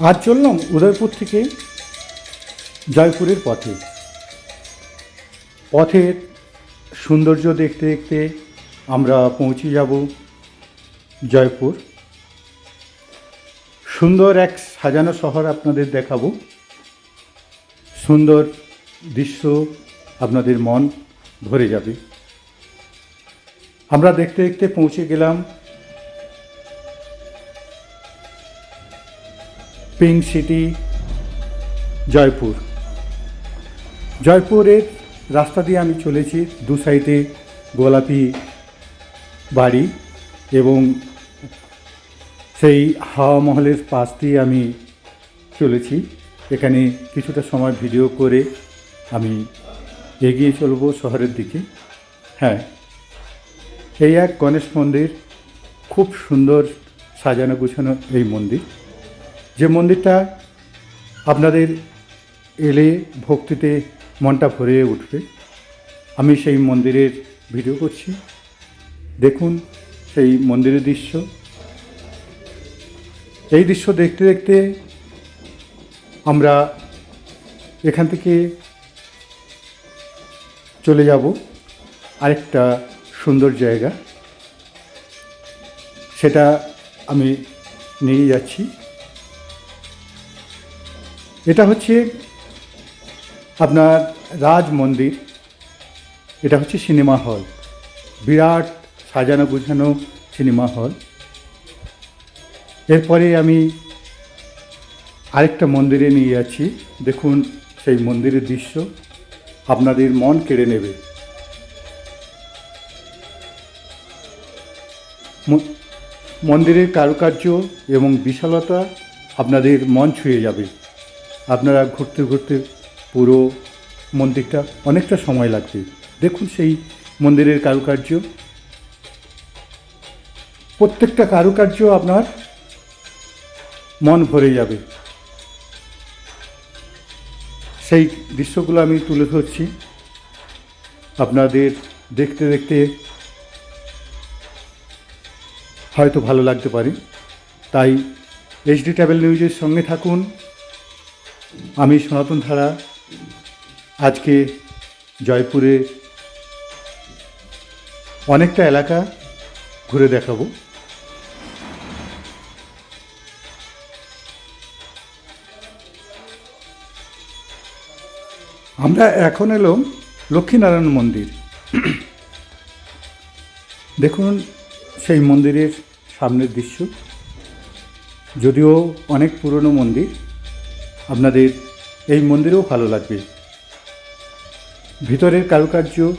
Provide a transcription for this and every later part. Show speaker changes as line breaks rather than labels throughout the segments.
আজ চললাম উদয়পুর থেকে জয়পুরের পথে। পথের সৌন্দর্য দেখতে দেখতে আমরা পৌঁছে যাব জয়পুর। সুন্দর এক সাজানো শহর আপনাদের দেখাবো। সুন্দর দৃশ্য আপনাদের মন ভরে যাবে। আমরা দেখতে দেখতে পৌঁছে গেলাম পিঙ্ক সিটি, জয়পুর। জয়পুরের রাস্তা দিয়ে আমি চলেছি দু সাইডে গোলাপি বাড়ি এবং সেই হাওয়া মহলের পাশ দিয়ে আমি চলেছি। এখানে কিছুটা সময় ভিডিও করে আমি এগিয়ে চলব শহরের দিকে। হ্যাঁ এই এক গণেশ মন্দির, খুব সুন্দর সাজানো গুছানো এই মন্দির। যে মন্দিরটা আপনাদের এলে ভক্তিতে মনটা ভরে উঠবে, আমি সেই মন্দিরের ভিডিও করছি। দেখুন সেই মন্দিরের দৃশ্য। এই দৃশ্য দেখতে দেখতে আমরা এখান থেকে চলে যাব, আরেকটা সুন্দর জায়গা। সেটা আমি নিয়ে যাচ্ছি। এটা হচ্ছে আপনার রাজ মন্দির। এটা হচ্ছে সিনেমা হল। বিরাট সাজানো গুছানো সিনেমা হল। এরপরে আমি আরেকটা মন্দিরে নিয়ে যাচ্ছি। দেখুন সেই মন্দিরের দৃশ্য। আপনাদের মন কেড়ে নেবে। মন্দিরের কারুকার্য এবং বিশালতা আপনাদের মন ছুঁয়ে যাবে। আপনারা ঘুরতে ঘুরতে পুরো মন্দিরটা অনেকটা সময় লাগবে। দেখুন সেই মন্দিরের কারুকার্য। প্রত্যেকটা কারুকার্য আপনার মন ভরে যাবে। সেই দৃশ্যগুলো আমি তুলে ধরছি। আপনাদের দেখতে দেখতে হয়তো ভালো লাগতে পারে। তাই এইচডি ট্রাভেল নিউজের সঙ্গে থাকুন। আমি সনাতন ধারা আজকে জয়পুরে অনেকটা এলাকা ঘুরে দেখাবো। আমরা এখন এলাম লক্ষ্মীনারায়ণ মন্দির। দেখুন সেই মন্দিরের সামনের দৃশ্য। যদিও অনেক পুরনো মন্দির আপনাদের এই মন্দিরেও ভালো লাগবে। ভিতরের কারুকার্য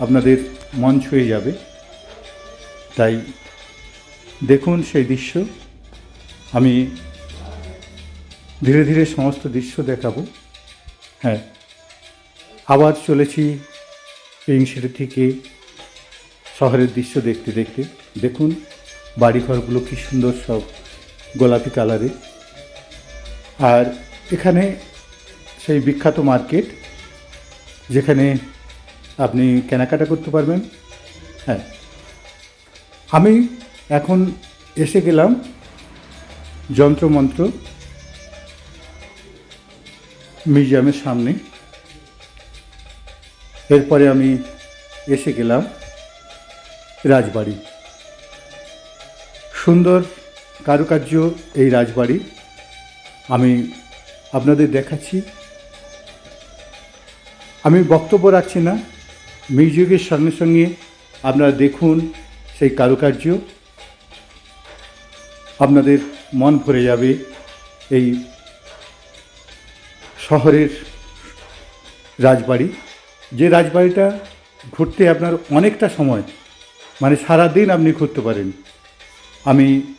আপনাদের মন ছুঁয়ে যাবে। তাই দেখুন সেই দৃশ্য। আমি ধীরে ধীরে সমস্ত দৃশ্য দেখাবো। হ্যাঁ আবার চলেছি পিং সিটি থেকে শহরের দৃশ্য দেখতে দেখতে। দেখুন বাড়িঘরগুলো কী সুন্দর সব গোলাপি কালারে আর এখানে সেই বিখ্যাত মার্কেট, যেখানে আপনি কেনাকাটা করতে পারবেন। হ্যাঁ। আমি এখন এসে গেলাম যন্ত্রমন্ত্র মিউজিয়ামের সামনে। এরপরে আমি এসে গেলাম রাজবাড়ি। সুন্দর কারুকার্য এই রাজবাড়ি। আমি আপনাদের দেখাচ্ছি। আমি বক্তব্য রাখছি না। মিউজিকের সঙ্গে সঙ্গে আপনারা দেখুন সেই কারুকার্য। আপনাদের মন ভরে যাবে এই শহরের রাজবাড়ি। যে রাজবাড়িটা ঘুরতে আপনার অনেকটা সময় মানে সারা দিন আপনি ঘুরতে পারেন। আমি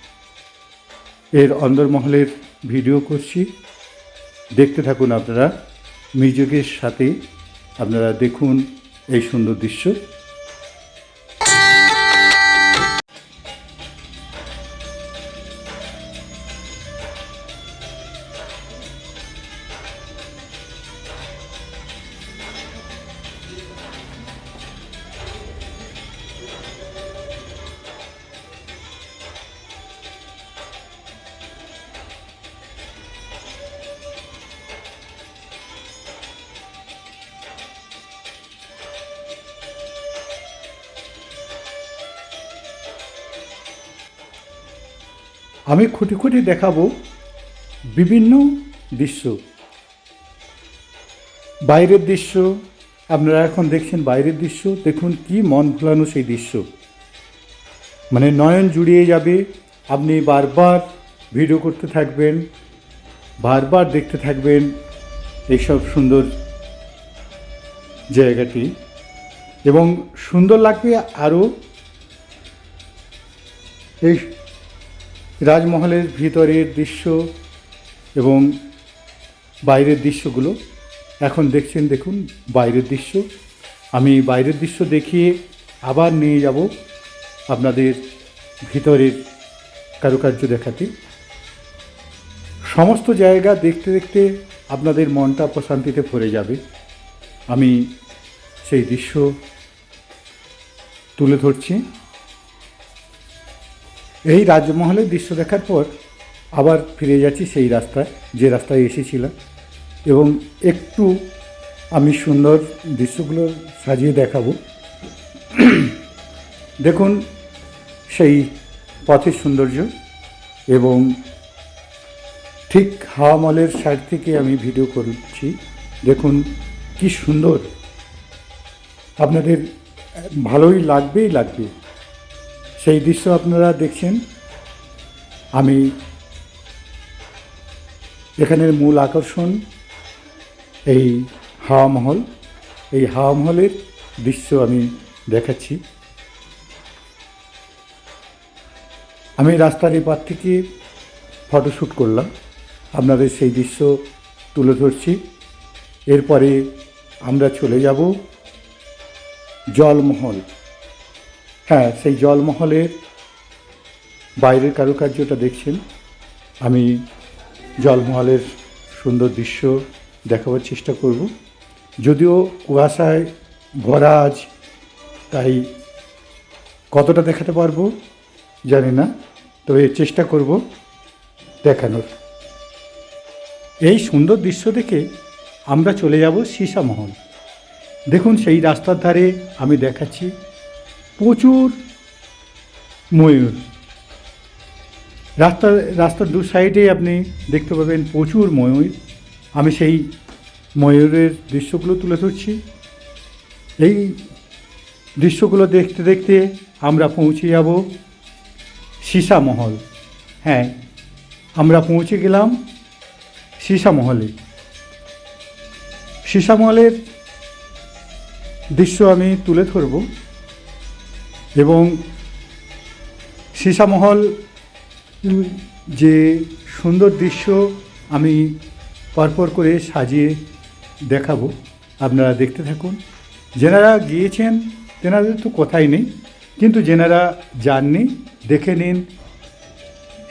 এর অন্দরমহলের ভিডিও করছি। দেখতে থাকুন আপনারা। মিউজিকের সাথে আপনারা দেখুন এই সুন্দর দৃশ্য। আমি খুঁটি খুঁটি দেখাবো বিভিন্ন দৃশ্য। বাইরের দৃশ্য, আপনারা এখন দেখছেন বাইরের দৃশ্য, দেখুন কি মন ভোলানো সেই দৃশ্য। মানে নয়ন জুড়িয়ে যাবে, আপনি বারবার ভিডিও করতে থাকবেন, বারবার দেখতে থাকবেন এইসব সুন্দর জায়গাটি। এবং সুন্দর লাগবে আরও এই রাজমহলের ভিতরের দৃশ্য এবং বাইরের দৃশ্যগুলো এখন দেখছেন, দেখুন, বাইরের দৃশ্য। আমি বাইরের দৃশ্য দেখিয়ে আবার নিয়ে যাব আপনাদের ভিতরের কারুকার্য দেখাতে। সমস্ত জায়গা দেখতে দেখতে আপনাদের মনটা প্রশান্তিতে ভরে যাবে। আমি সেই দৃশ্য তুলে ধরছি। এই রাজমহলের দৃশ্য দেখার পর আবার ফিরে যাচ্ছি সেই রাস্তায়, যে রাস্তায় এসেছিলাম। এবং একটু আমি সুন্দর দৃশ্যগুলো সাজিয়ে দেখাবো। দেখুন সেই পথের সৌন্দর্য এবং ঠিক হাওয়া মলের সাইড থেকে আমি ভিডিও করছি। দেখুন কি সুন্দর। আপনাদের ভালোই লাগবেই লাগবে। সেই দৃশ্য আপনারা দেখছেন। আমি এখানের মূল আকর্ষণ, এই হাওয়া মহল। এই হাওয়া মহলের দৃশ্য আমি দেখাচ্ছি। আমি রাস্তার এপার থেকে ফটোশ্যুট করলাম। আপনাদের সেই দৃশ্য তুলে ধরছি। এরপরে আমরা চলে যাব জলমহল। হ্যাঁ সেই জলমহলের বাইরের কারুকার্যটা দেখছেন। আমি জলমহলের সুন্দর দৃশ্য দেখাবার চেষ্টা করব। যদিও কুয়াশায় ভরা আজ, তাই কতটা দেখাতে পারব জানি না, তবে চেষ্টা করব দেখানোর। এই সুন্দর দৃশ্য দেখে আমরা চলে যাব সীসামহল দেখুন, সেই রাস্তার ধারে আমি দেখাচ্ছি প্রচুর ময়ূর। রাস্তার রাস্তার দু সাইডেই আপনি দেখতে পাবেন প্রচুর ময়ূর। আমি সেই ময়ূরের দৃশ্যগুলো তুলে ধরছি। এই দৃশ্যগুলো দেখতে দেখতে আমরা পৌঁছে যাব সীসামহল হ্যাঁ আমরা পৌঁছে গেলাম সীসামহলে সীসামহলের দৃশ্য আমি তুলে ধরব। এবং সীসামহল যে সুন্দর দৃশ্য আমি পরপর করে সাজিয়ে দেখাবো, আপনারা দেখতে থাকুন। যেনারা গিয়েছেন, তেনাদের তো কথাই নেই, কিন্তু যেনারা যাননি, দেখে নিন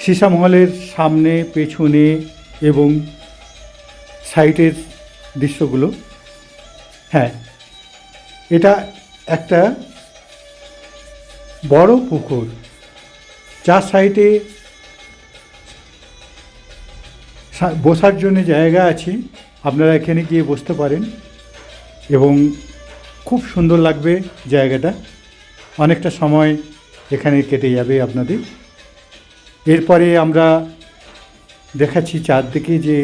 সীসামহলের সামনে, পেছনে এবং সাইটের দৃশ্যগুলো। হ্যাঁ এটা একটা বড় পুকুর চার সাইডে বসার জন্য জায়গা আছে, আপনারা এখানে গিয়ে বসতে পারেন এবং খুব সুন্দর লাগবে জায়গাটা। অনেকটা সময় এখানে কেটে যাবে আপনাদের। এরপরে আমরা দেখাচ্ছি চারদিকে যে,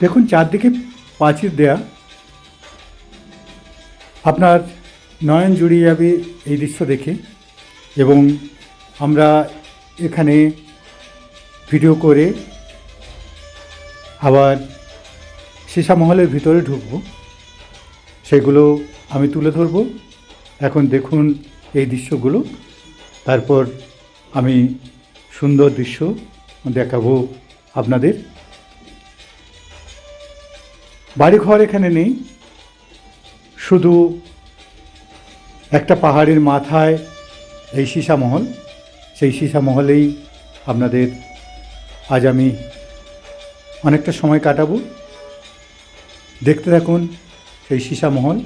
দেখুন চারদিকে পাঁচির দেয়া। আপনার নয়ন জুড়িয়ে যাবে এই দৃশ্য দেখে। এবং আমরা এখানে ভিডিও করে আবার সীসামহলের ভিতরে ঢুকবো। সেগুলো আমি তুলে ধরব। এখন দেখুন এই দৃশ্যগুলো। তারপর আমি সুন্দর দৃশ্য দেখাবো আপনাদের। বাড়িঘর এখানে নেই। শুধু একটা পাহাড়ের মাথায় এই সীসামহল, সেই সীসামহলেই আপনাদের আজ আমি অনেকটা সময় কাটাবো। দেখতে থাকুন সেই সীসামহল।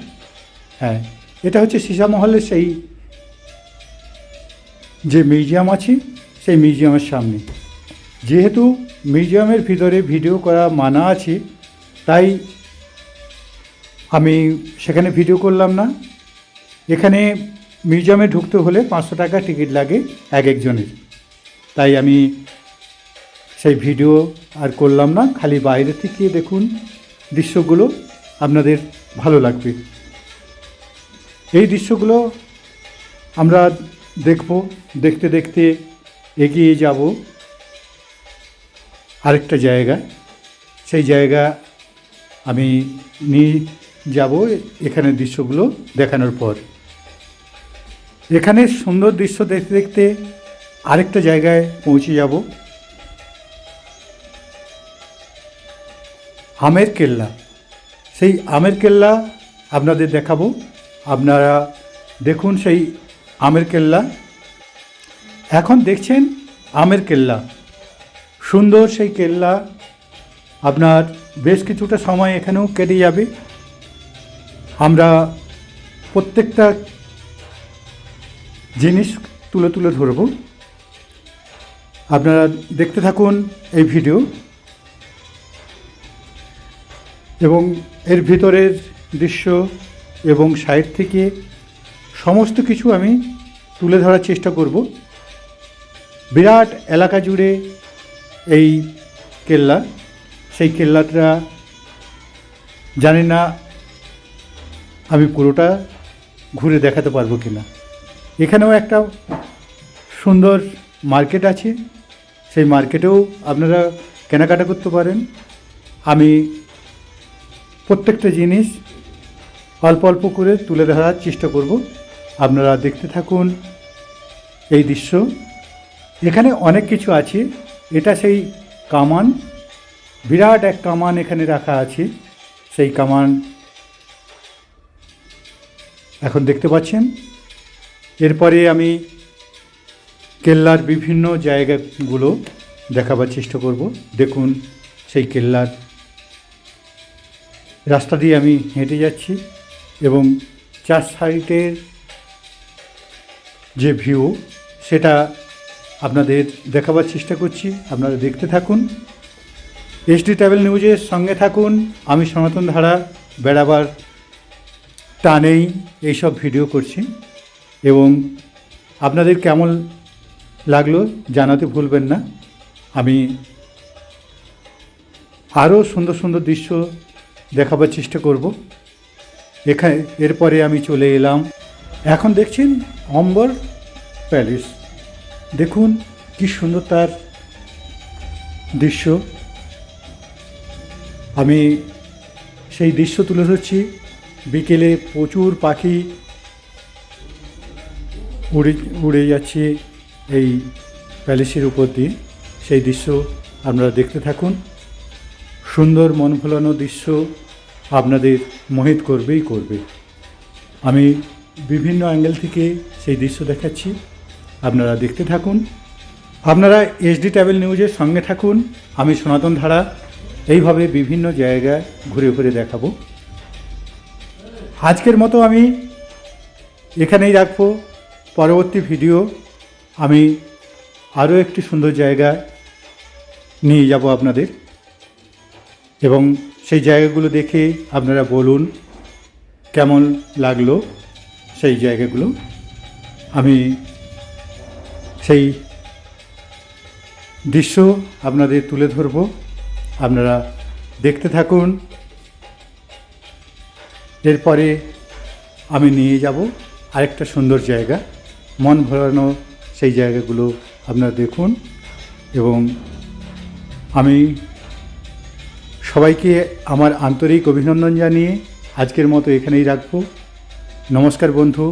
হ্যাঁ এটা হচ্ছে সীসামহলের সেই যে মিউজিয়াম আছে, সেই মিউজিয়ামের সামনে। যেহেতু মিউজিয়ামের ভিতরে ভিডিও করা মানা আছে, তাই আমি সেখানে ভিডিও করলাম না। এখানে মিউজিয়ামে ঢুকতে হলে পাঁচশো টাকা টিকিট লাগে এক একজনের। তাই আমি সেই ভিডিও আর করলাম না, খালি বাইরে থেকে দেখুন দৃশ্যগুলো আপনাদের ভালো লাগবে। এই দৃশ্যগুলো আমরা দেখব, দেখতে দেখতে এগিয়ে যাব আরেকটা জায়গা। সেই জায়গা আমি নিয়ে যাব এখানে দৃশ্যগুলো দেখানোর পর। এখানে সুন্দর দৃশ্য দেখতে দেখতে আরেকটা জায়গায় পৌঁছে যাব। আমের কেল্লা। সেই আমের কেল্লা আপনাদের দেখাবো। আপনারা দেখুন সেই আমের কেল্লা। এখন দেখছেন আমের কেল্লা। সুন্দর সেই কেল্লা। আপনার বেশ কিছুটা সময় এখানেও কেটে যাবে। আমরা প্রত্যেকটা জিনিস তুলে তুলে ধরব। আপনারা দেখতে থাকুন এই ভিডিও। এবং এর ভিতরের দৃশ্য এবং সাইড থেকে সমস্ত কিছু আমি তুলে ধরার চেষ্টা করব। বিরাট এলাকা জুড়ে এই কেল্লা। সেই কেল্লাটা জানি না আমি পুরোটা ঘুরে দেখাতে পারব কি না এখানেও একটা সুন্দর মার্কেট আছে। সেই মার্কেটেও আপনারা কেনাকাটা করতে পারেন। আমি প্রত্যেকটা জিনিস অল্প অল্প করে তুলে ধরার চেষ্টা করব। আপনারা দেখতে থাকুন এই দৃশ্য। এখানে অনেক কিছু আছে। এটা সেই কামান। বিরাট এক কামান এখানে রাখা আছে। সেই কামান এখন দেখতে পাচ্ছেন। এরপরে আমি কেল্লার বিভিন্ন জায়গাগুলো দেখাবার চেষ্টা করব। দেখুন, সেই কেল্লার রাস্তা দিয়ে আমি হেঁটে যাচ্ছি এবং চার সাইডের যে ভিউ, সেটা আপনাদের দেখাবার চেষ্টা করছি। আপনারা দেখতে থাকুন। এস এসডি ট্রাভেল নিউজের সঙ্গে থাকুন। আমি সনাতন ধারা বেড়াবার টানেই এইসব ভিডিও করছি। এবং আপনাদের কেমন লাগল জানাতে ভুলবেন না। আমি আরও সুন্দর সুন্দর দৃশ্য দেখাবার চেষ্টা করব। এখানে এরপরে আমি চলে এলাম। এখন দেখছেন অম্বর প্যালেস। দেখুন কি সুন্দর তার দৃশ্য। আমি সেই দৃশ্য তুলে ধরছি। বিকেলে প্রচুর পাখি উড়ে উড়ে যাচ্ছে এই প্যালেসের উপর দিয়ে। সেই দৃশ্য আপনারা দেখতে থাকুন। সুন্দর মন ভোলানো দৃশ্য আপনাদের মোহিত করবেই করবে। আমি বিভিন্ন অ্যাঙ্গেল থেকে সেই দৃশ্য দেখাচ্ছি। আপনারা দেখতে থাকুন। আপনারা এসডি ট্রাভেল নিউজের সঙ্গে থাকুন। আমি সনাতন ধারা এইভাবে বিভিন্ন জায়গায় ঘুরে ঘুরে দেখাবো। আজকের মতো আমি এখানেই রাখব। পরবর্তী ভিডিও আমি আরও একটি সুন্দর জায়গায় নিয়ে যাব আপনাদের। এবং সেই জায়গাগুলো দেখে আপনারা বলুন কেমন লাগল সেই জায়গাগুলো। আমি সেই দৃশ্য আপনাদের তুলে ধরব। আপনারা দেখতে থাকুন। এরপরে আমি নিয়ে যাব আরেকটা সুন্দর জায়গা। মন ভরানো সেই জায়গাগুলো আপনারা দেখুন এবং আমি সবাইকে আমার আন্তরিক অভিনন্দন জানিয়ে আজকের মতো এখানেই রাখব। নমস্কার বন্ধু।